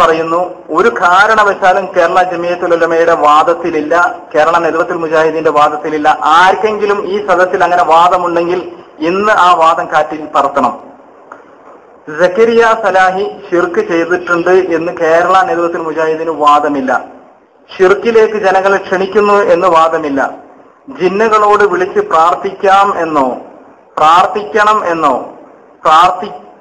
പറയുന്നു ഒരു കാരണവശാലും കേരള ജമിയത്തുൽ ഉലമയുടെ വാദത്തിലില്ല കേരള നേതൃത്വത്തിൽ മുജാഹിദീന്റെ വാദത്തിലില്ല. ആർക്കെങ്കിലും ഈ സദസ്സിൽ അങ്ങനെ വാദമുണ്ടെങ്കിൽ ഇന്ന് ആ വാദം കാറ്റിൽ പറത്തണം. സക്കരിയ സലാഹി ഷിർക്ക് ചെയ്തിട്ടുണ്ട് എന്ന് കേരള നേതൃത്വത്തിൽ മുജാഹിദിന് വാദമില്ല. ഷിർക്കിലേക്ക് ജനങ്ങളെ ക്ഷണിക്കുന്നു എന്ന് വാദമില്ല. ജിന്നുകളോട് വിളിച്ച് പ്രാർത്ഥിക്കാം എന്നോ പ്രാർത്ഥിക്കണം എന്നോ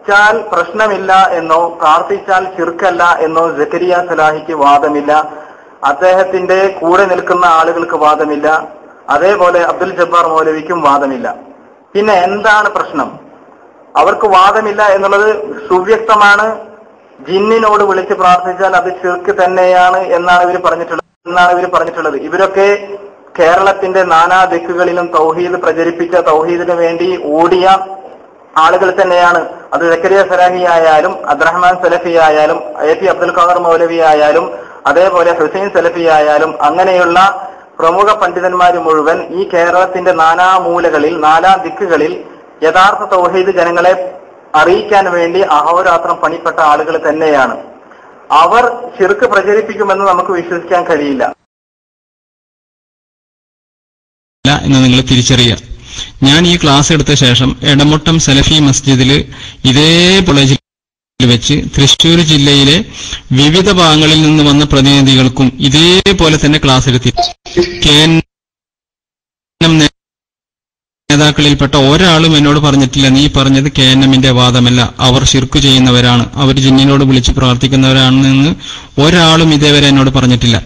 പ്രാർത്ഥിച്ചാൽ പ്രശ്നമില്ല എന്നോ പ്രാർത്ഥിച്ചാൽ ചിർക്കല്ല എന്നോ ജക്കരിയ സലാഹിക്ക് വാദമില്ല. അദ്ദേഹത്തിന്റെ കൂടെ നിൽക്കുന്ന ആളുകൾക്ക് വാദമില്ല. അതേപോലെ അബ്ദുൽ ജബ്ബാർ മൗലവിക്കും വാദമില്ല. പിന്നെ എന്താണ് പ്രശ്നം? അവർക്ക് വാദമില്ല എന്നുള്ളത് സുവ്യക്തമാണ്. ജിന്നിനോട് വിളിച്ച് പ്രാർത്ഥിച്ചാൽ അത് ചെറുക്ക് തന്നെയാണ് എന്നാണ് ഇവർ പറഞ്ഞിട്ടുള്ളത് എന്നാണ് ഇവർ പറഞ്ഞിട്ടുള്ളത്. ഇവരൊക്കെ കേരളത്തിന്റെ നാനാ ദിക്കുകളിലും തൗഹീദ് പ്രചരിപ്പിച്ച തൗഹീദിന് വേണ്ടി ഓടിയ ആളുകൾ തന്നെയാണ്. അത് ജക്കരിയ സലാഹി ആയാലും അബ്ദുറഹ്മാൻ സലഫി ആയാലും എ പി അബ്ദുൽ ഖാദർ മൗലവി ആയാലും അതേപോലെ ഹുസൈൻ സലഫി ആയാലും അങ്ങനെയുള്ള പ്രമുഖ പണ്ഡിതന്മാർ മുഴുവൻ ഈ കേരളത്തിന്റെ നാനാ മൂലകളിൽ നാലാ ദിക്കുകളിൽ യഥാർത്ഥ തൗഹീദ് ജനങ്ങളെ അറിയിക്കാൻ വേണ്ടി അഹോരാത്രം പണിപ്പെട്ട ആളുകൾ തന്നെയാണ്. അവർ ചെറുക്ക് പ്രചരിപ്പിക്കുമെന്ന് നമുക്ക് വിശ്വസിക്കാൻ കഴിയില്ല. എന്ന് നിങ്ങൾ തിരിച്ചറിയുക ഞാൻ ഈ ക്ലാസ് എടുത്ത ശേഷം എടമുട്ടം സലഫി മസ്ജിദിൽ ഇതേ കോളേജിൽ വെച്ച് തൃശൂർ ജില്ലയിലെ വിവിധ ഭാഗങ്ങളിൽ നിന്ന് വന്ന പ്രതിനിധികൾക്കും ഇതേപോലെ തന്നെ ക്ലാസ് എടുത്തി. നേതാക്കളിൽപ്പെട്ട ഒരാളും എന്നോട് പറഞ്ഞിട്ടില്ല. നീ പറഞ്ഞത് കെ എൻ എമ്മിന്റെ വാദമല്ല. അവർ ശിർക്കു ചെയ്യുന്നവരാണ്. അവർ ജിന്നിനോട് വിളിച്ച് പ്രാർത്ഥിക്കുന്നവരാണെന്ന് ഒരാളും ഇതേവരെ എന്നോട് പറഞ്ഞിട്ടില്ല.